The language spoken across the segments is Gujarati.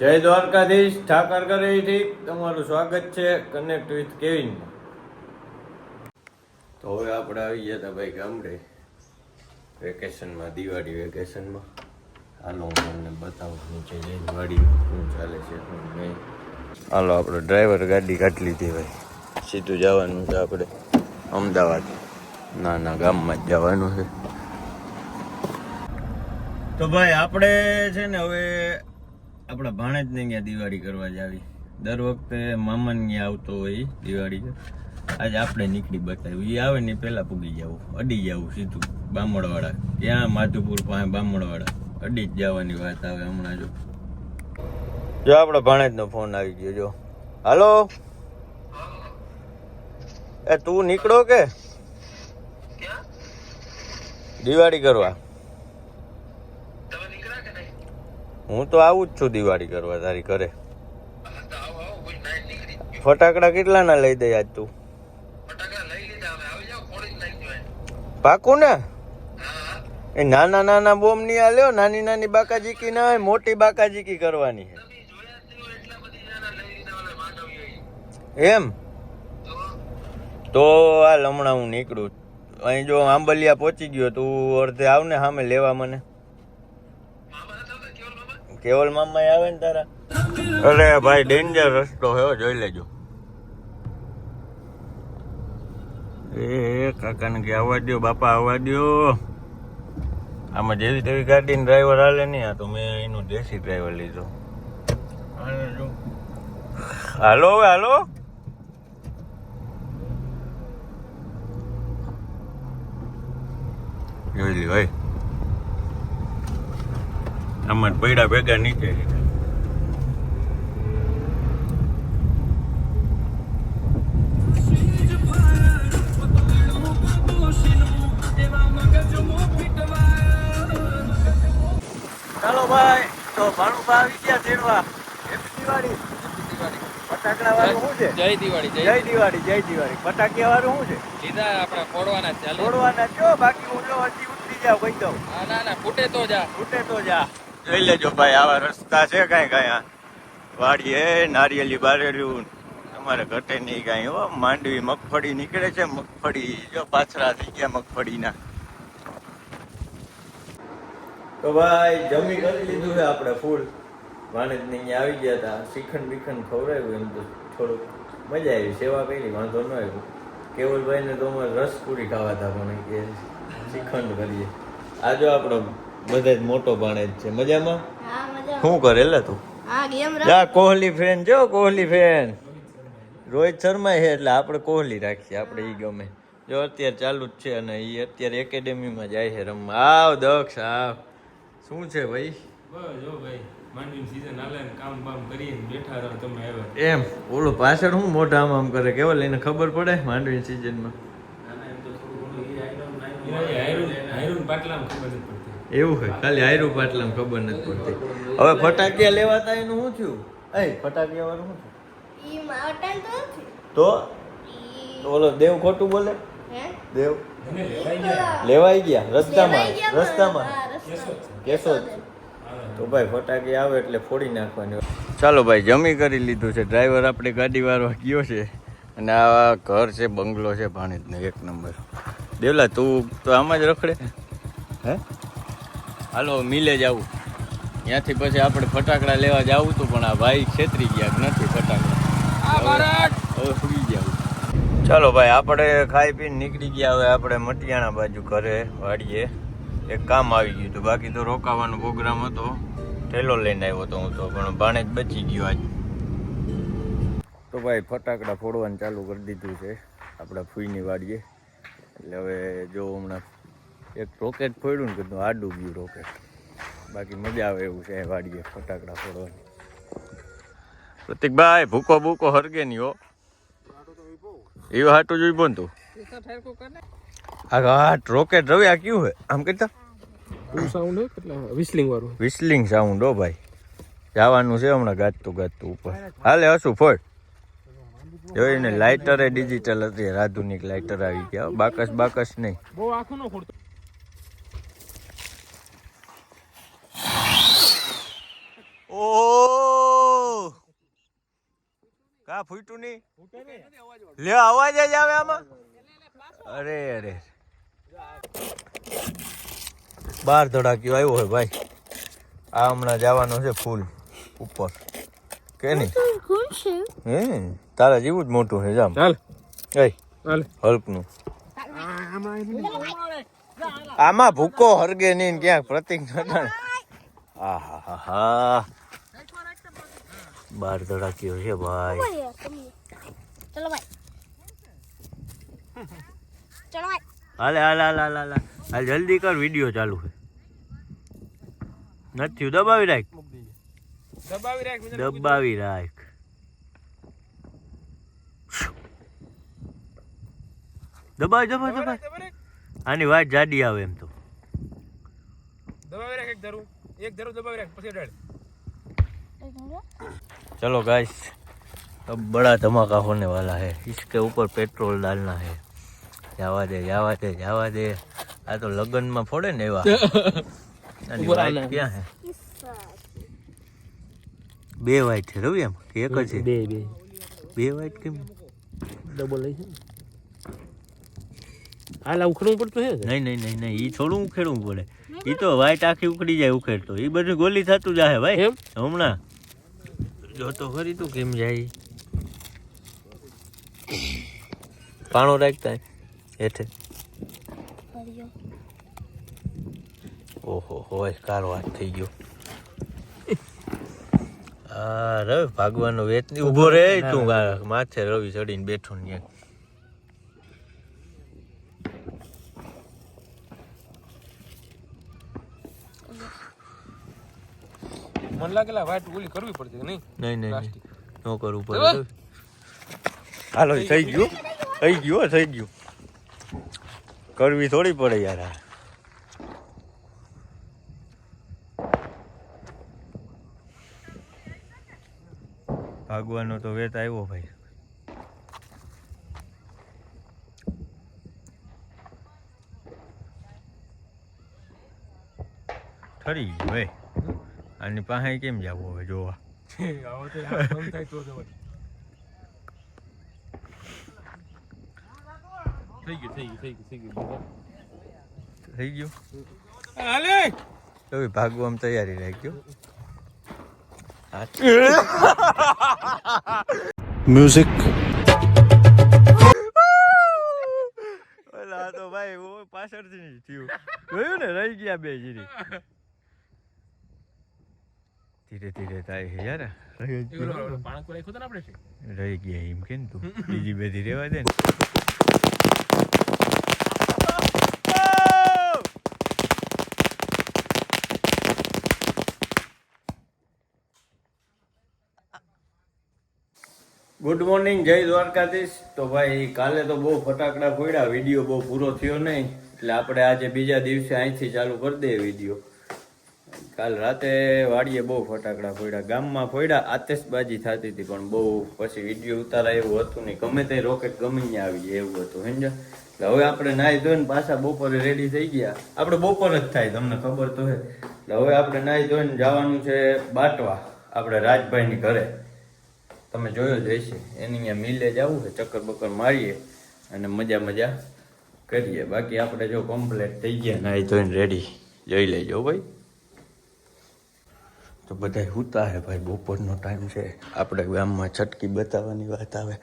જય દ્વારકાધીશ, ઠાકર કરેથી તમારું સ્વાગત છે કનેક્ટ વિથ કેવિનમાં તો હવે આપણે આવી ગયા હતા ભાઈ ગામડે. વેકેશનમાં દિવાળી વેકેશનમાં હાલો, હું તમને બતાવું નીચે જઈને વાડી શું ચાલે છે નહીં. હાલો, આપણો ડ્રાઈવર ગાડી કાઢી લીધી ભાઈ. સીધું જવાનું છે આપણે અમદાવાદ. નાના ગામમાં જ જવાનું છે. તો ભાઈ, આપણે છે ને હવે આપણા ભાણેજને ત્યાં દિવાળી કરવા જાવી દર વખતે મામાને ત્યાં આવતો હોય દિવાળી આજે આપણે નીકળી બતાવ્યું. એ આવે ને પેલા પૂગી જવું. અડી જવું સીધું. બામણવાળા. ત્યાં માધુપુર પાસે બામણવાળા. અડી જ જવાની વાત આવે હમણાં જો. જો આપણો ભાણેજનો ફોન આવી ગયો જો. હાલો? એ તું નીકળો કે? દિવાળી કરવા. હું તો આવું જ છું દિવાળી કરવા તારી ઘરે. ફટાકડા કેટલા ના લઈ દે આજ તું? પાકું ને એ નાના નાના બોમની આલ્યો નાની નાની બાકાજીકી ના હોય, મોટી બાકાજીકી કરવાની છે. એમ? તો હાલ હમણાં હું નીકળું. અહીં જો આંબલિયા પહોંચી ગયો તું અડધે આવને સામે લેવા મને. કેવલ મામા આવે ને તારા? અરે ભાઈ ડેન્જર રસ્તો હે જોઈ લેજો. એ કાકાને કે આવવા દ્યો બાપા આવવા દ્યો. આમાં જેવી તેવી ગાડીનો ડ્રાઈવર હાલે નહીં આ તો મેં એનો દેશી ડ્રાઈવર લીધો. હાલો હવે હાલો. જોઈ લ્યો ભાઈ આમાં પૈડા ભેગા નીચે ચાલો ભાઈ તો ભાણુભા આવી ગયા તેડવા દિવાળી. ફટાકડા વાળું શું છે? જય દિવાળી જય જય દિવાળી. જય દિવાળી. ફટાકિયા વાળું શું છે? લીધા આપણે ફોડવાના ચાલે જો બાકી હું જો હજી ઉતરી જાવ કહી દઉં. ના ફૂટે તો જા. ફૂટે તો જા. જોઈ લેજો ભાઈ, આવા રસ્તા છે કાંઈ કાંઈ આ. વાડી એ નારિયેલી બારેલું, તમારે ઘટે નહીં કાંઈ. હો, માંડવી મગફળી નીકળે છે, મગફળી, જો પાછરા થઈ ગયા મગફળીના. તો ભાઈ, જમી કરી લીધું છે આપણે ફૂલ. વાણિજ ને આવી ગયા હતા, શ્રીખંડ બીખંડ ખવડાવ્યું એમ તો થોડુંક મજા આવી, સેવા કરી, વાંધો ન આવ્યો. કેવલભાઈને તો અમારે રસ પૂરી ખાવા હતા પણ કે શ્રીખંડ કરીએ. આજો આપણો બધે જ મોટો ભાણેજ છે. મજામાં? શું કરે લે તું? જા કોહલી ફેન જો કોહલી ફેન રોહિત શર્મા છે એટલે આપણે કોહલી રાખીએ આપણે એ ગમે. જો અત્યારે ચાલુ જ છે અને એ અત્યારે એકેડેમીમાં જાય છે રમવા. આવ દક્ષ આવ. શું છે ભાઈ? જો ભાઈ એમ ઓલું પાછળ હું મોઢા આમ આમ કરે? કેવો લઈને ખબર પડે માંડવી સિઝનમાં એવું હોય. ખાલી આયરું પાટલા ખબર નથી પડતી. હવે ફટાકિયા લેવાતા એનું શું થયું? એ ફટાકિયા વાળું શું થયું? તો ઓલો દેવ ખોટું બોલે? દેવ? લેવાઈ ગયા? રસ્તામાં લેવાઈ ગયા પણ- રસ્તામાં? હા, રસ્તામાં. કેશોદ. તો ભાઈ ફટાકી આવે એટલે ફોડી નાખવાની ચાલો ભાઈ જમી કરી લીધું છે. ડ્રાઈવર આપણે ગાડી વાળવા ગયો છે. અને આ ઘર છે બંગલો છે ભાણેજનો એક નંબર. દેવલા તું તો આમાં જ રખડે? હે? હાલો મિલે જવું ત્યાંથી પછી આપણે ફટાકડા લેવા જવું હતું પણ આ ભાઈ છેતરી ગયા નથી ફટાકડા. હવે સુઈ જાવ ચાલો ભાઈ આપણે ખાઈ પીને નીકળી ગયા હવે આપણે મટિયાણા બાજુ ઘરે વાડીએ. એક કામ આવી ગયું હતું બાકી તો રોકાવાનો પ્રોગ્રામ હતો. ઠેલો લઈને આવ્યો હતો હું તો પણ ભાણે જ બચી ગયો આજ. તો ભાઈ ફટાકડા ફોડવાનું ચાલુ કરી દીધું છે આપણા ફૂઈની વાડીએ. એટલે હવે જો હમણાં એક રોકેટ ફોડ્યું ને કીધું આડું ગયું રોકેટ બાકી મજા આવે એવું છે વાડીએ ફટાકડા ફોડવાની. પ્રતિકભાઈ ભૂકો ભૂકો હરગે નહીં હો. એવું હાટું જોઈ બોન તું. આ હાટ રોકેટ રવિ આ કયું હે? આમ કરતા? સાઉન્ડ હે? કેટલા વિસલિંગ વાળું. વિસલિંગ સાઉન્ડ હો ભાઈ. જવાનું છે હમણાં ગાજતું ગાજતું ઉપર. હાલે હશું ફોડ. જોઈને લાઇટરે ડિજિટલ હતી આધુનિક લાઇટર આવી ગયા બાકસ બાકસ નહીં. બહુ આખું ન ઓ આ ફૂટું નહીં? લે અવાજ જ આવે આમાં. અરે અરે. બાર ધડાક્યો આવ્યો હોય ભાઈ. આ હમણાં જવાનો છે ફૂલ ઉપર. કે નહીં? હે? તારા જેવું જ મોટું છે જામ. ચાલ. એ હલ્કનું આમાં ભૂકો હરગે નહીં ને ક્યાંક પ્રતિક નતા આહા હા હા બાર ધડાક્યો છે ભાઈ. ચલો ભાઈ. ચલો ભાઈ. હાલે હાલે હાલે હાલ હાલ. હાલ જલ્દી કર વીડિયો ચાલુ છે. નથી દબાવી રાખ. દબાવી રાખ દબાવી રાખ. દબાવી દબાવી દબાવી દબાવી આની વાત જાડી આવે એમ તો. દબાવી રાખ એક ધરું. એક ધરું દબાવી રાખ પછી અડાડ. चलो गाइस अब बड़ा धमाका होने वाला है इसके ऊपर पेट्रोल डालना है जावा दे जावा दे जावा दे આ તો લગ્નમાં ફોડે ને એવા આની ઉપર white આના. ક્યાં હે બે વાઈટ છે રવિ એમ કે એક જ છે બે બે બે વાઈટ કેમ ડબલ લઈ છે હાલ ઉખડવું પડતું છે નહીં નહીં નહીં નહીં ઈ થોડું ઉખેડવું પડે ઈ તો વાઈટ આખી ઉખડી જાય ઉખેડતો ઈ બધું ગોલી થતું જાહે ભાઈ એમ હમણાં જો તો ખરી તું કેમ જાય? પાણો રાખતા હેઠે. ઓહો હોય કાર વાત થઈ ગયો. હા રવિ ભાગવાનો વેત ઊભો રે તું માથે રવિ ચડીને બેઠો ને ત્યાં. મને લાગેલા વાટ ઓલી કરવી પડતી કે નહીં? નહીં નહીં નો કરવું પડે? હાલો થઈ ગયું. થઈ ગયું થઈ ગયું. કરવી થોડી પડે યાર આ. ભાગવાનો તો વેત આવ્યો ભાઈ. ઠરી ગયું આની પાસે કેમ જવું હવે જોવા. થઈ ગયું થઈ ગયું થઈ ગયું થઈ ગયું થઈ ગયું? હાલે! હવે ભાગવામાં તૈયારી રાખજો. Music. ઓલા તો ભાઈ ઓ પાછળથી થયું. જોયું ને રહી ગયા બે જીરી. ધીરે ધીરે થાય છે યાર. રહી ગયા એમ કે તું. બીજી બધી રેવા દે ને. ગુડ મોર્નિંગ જય દ્વારકાધીશ. તો ભાઈ કાલે તો બહુ ફટાકડા ફોડ્યા વીડિયો બહુ પૂરો થયો નહીં. એટલે આપણે આજે બીજા દિવસે અહીંથી ચાલુ કરી દઈએ વીડિયો. કાલ રાતે વાડીએ બહુ ફટાકડા ફોડ્યા, ગામમાં ફોડ્યા આતશબાજી થતી હતી, પણ બહુ પછી વીડિયો ઉતારા એવું હતું નહીં. ગમે તે રોકેટ ગમે ને આવી જાય એવું હતું સમજા એટલે હવે આપણે નાહી ધોઈને પાછા બપોરે રેડી થઈ ગયા. આપણે બપોર જ થાય, તમને ખબર તો હે. એટલે હવે આપણે નાહી ધોઈને જવાનું છે બાટવા, આપણે રાજભાઈની ઘરે. તમે જોયો જ હશે, એની અહીંયા મિલે જવું છે, ચક્કર બક્કર મારીએ અને મજા મજા કરીએ. બાકી આપણે જો કમ્પ્લેટ થઈ ગયા, નાહી ધોઈને રેડી જોઈ લેજો ભાઈ. તો બધા હુતા હે ભાઈ, બપોરનો ટાઈમ છે. આપણે ગામમાં છટકી બતાવવાની વાત આવે.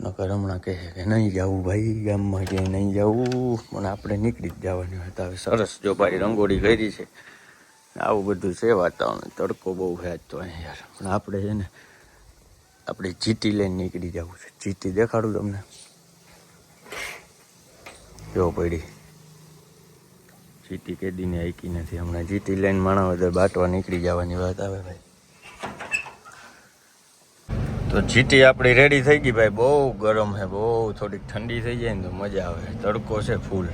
નકર હમણાં કહે કે નહીં જવું ભાઈ, ગામમાં કે નહીં જવું. પણ આપણે નીકળી જ જવાની વાત આવે. સરસ જો ભાઈ રંગોળી કરી છે. આવું બધું છે વાતાવરણ. તડકો બહુ છે તો યાર. પણ આપણે છે ને, આપણે જીટી લઈને નીકળી જવું છે. જીટી દેખાડું તમને. જો પડી. જીટી કેદીને આઈકી નથી. હમણાં જીટી લઈને માણાવદર બાટવા નીકળી જવાની વાત આવે ભાઈ. તો જીટી આપણી રેડી થઈ ગઈ ભાઈ. બહુ ગરમ છે બહુ થોડીક ઠંડી થઈ જાય ને તો મજા આવે. તડકો છે ફૂલ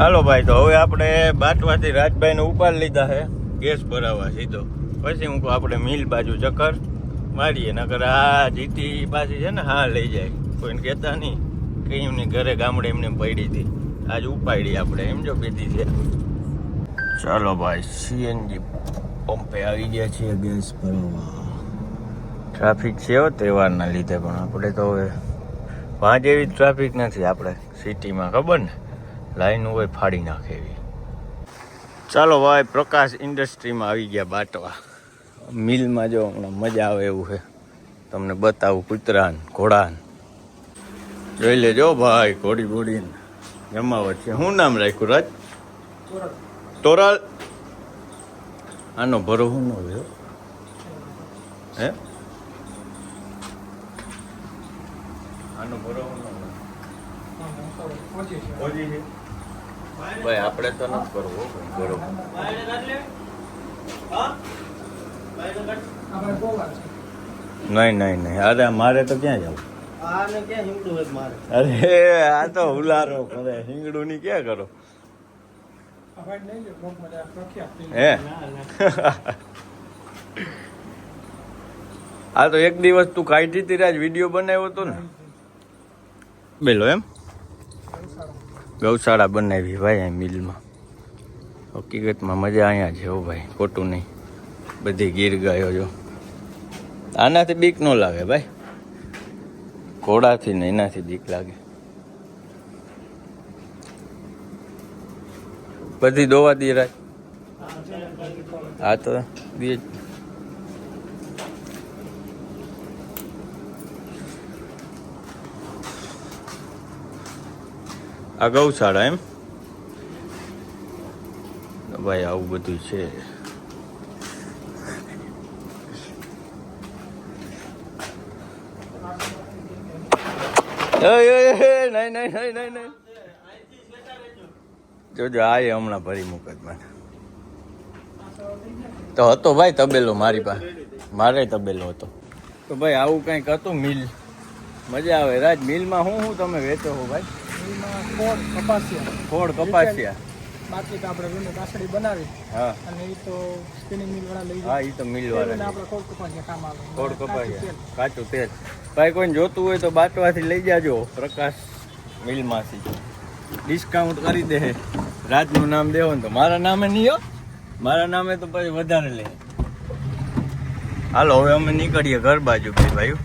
હાલો ભાઈ, તો હવે આપણે બાટવાથી રાજભાઈને ઉપાડ લીધા છે ગેસ ભરાવા સીધો. પછી હું આપણે મિલ બાજુ ચક્કર મારીએ, નકર આ જીટી પાછી છે ને, હા લઈ જાય. કોઈને કહેતા નહીં કે એમની ઘરે ગામડે એમને પડી હતી. આજ ઉપાડી આપણે, એમ જો પીધી છે. ચાલો ભાઈ સીએનજી પંપે આવી ગયા છીએ ગેસ ભરવા. ટ્રાફિક છે તહેવારના લીધે, પણ આપણે તો હવે વાં જેવી ટ્રાફિક નથી આપણે સિટીમાં, ખબર ને? લાઈન હોય ફાડી નાખે એવી. ચાલો ભાઈ, પ્રકાશ ઇન્ડસ્ટ્રીમાં આવી ગયા બાટવા. મિલમાં જો હમણાં મજા આવે એવું છે. તમને બતાવું કૂતરાન, ઘોડાન. જોઈ લેજો ભાઈ, ઘોડી બોડીને. જમાવટ છે. શું નામ રાખ્યું, રાજ? તોરાલ. આનો ભરો શું નો રહ્યો હે? ભાઈ, આપણે તો નથી કરવો બરોબર નહીં નહીં નહીં. અરે મારે તો ક્યાં જવું? અરે આ તો હુલારો કરે. હિંગડું ની ક્યાં કરો? હે? આ તો એક દિવસ તું કાઢી હતી રાજ વીડિયો બનાવ્યો હતો ને? બેલો એમ? ગૌશાળા બનાવી ભાઈ મિલમાં. હકીકતમાં મજા અહીંયા છે હો ભાઈ ખોટું નહીં. બધી ગીર ગાયો જો. આનાથી બીક ન લાગે ભાઈ. ઘોડાથી ને એનાથી બીક લાગે. બધી દોવા દે રાજ હા તો દે. આ ગૌશાળા એમ? ભાઈ, આવું બધું છે એ, એ, એ, નહીં નહીં નહીં નહીં નહીં. જોજો આ હમણાં ભરી મુકદમાં તો હતો ભાઈ તબેલો મારી પાસે મારે તબેલો હતો. તો ભાઈ આવું કંઈક હતું મિલ. મજા આવે. રાજ મિલમાં શું શું તમે વેચો છો ભાઈ? કોટ કપાસિયા. ખોડ કપાસિયા. બાકી આપણે રૂને કાસડી બનાવી. હા. અને એ તો સ્પિનિંગ મિલ વાળા લઈ હા એ તો મિલ વાળા આપણે કોટ કપાસિયા કામ આવે. ખોડ કપાસિયા. કાચું તેલ. ભાઈ કોઈને જોતું હોય તો બાટવાથી લઈ જાજો પ્રકાશ મિલમાંથી. ડિસ્કાઉન્ટ કરી દે. રાજનું નામ દેવો ને તો મારા નામે નહીં હો. મારા નામે તો પછી વધારે લે. હાલો, હવે અમે નીકળીએ ઘર બાજુ ભાઈ ભાઈઓ.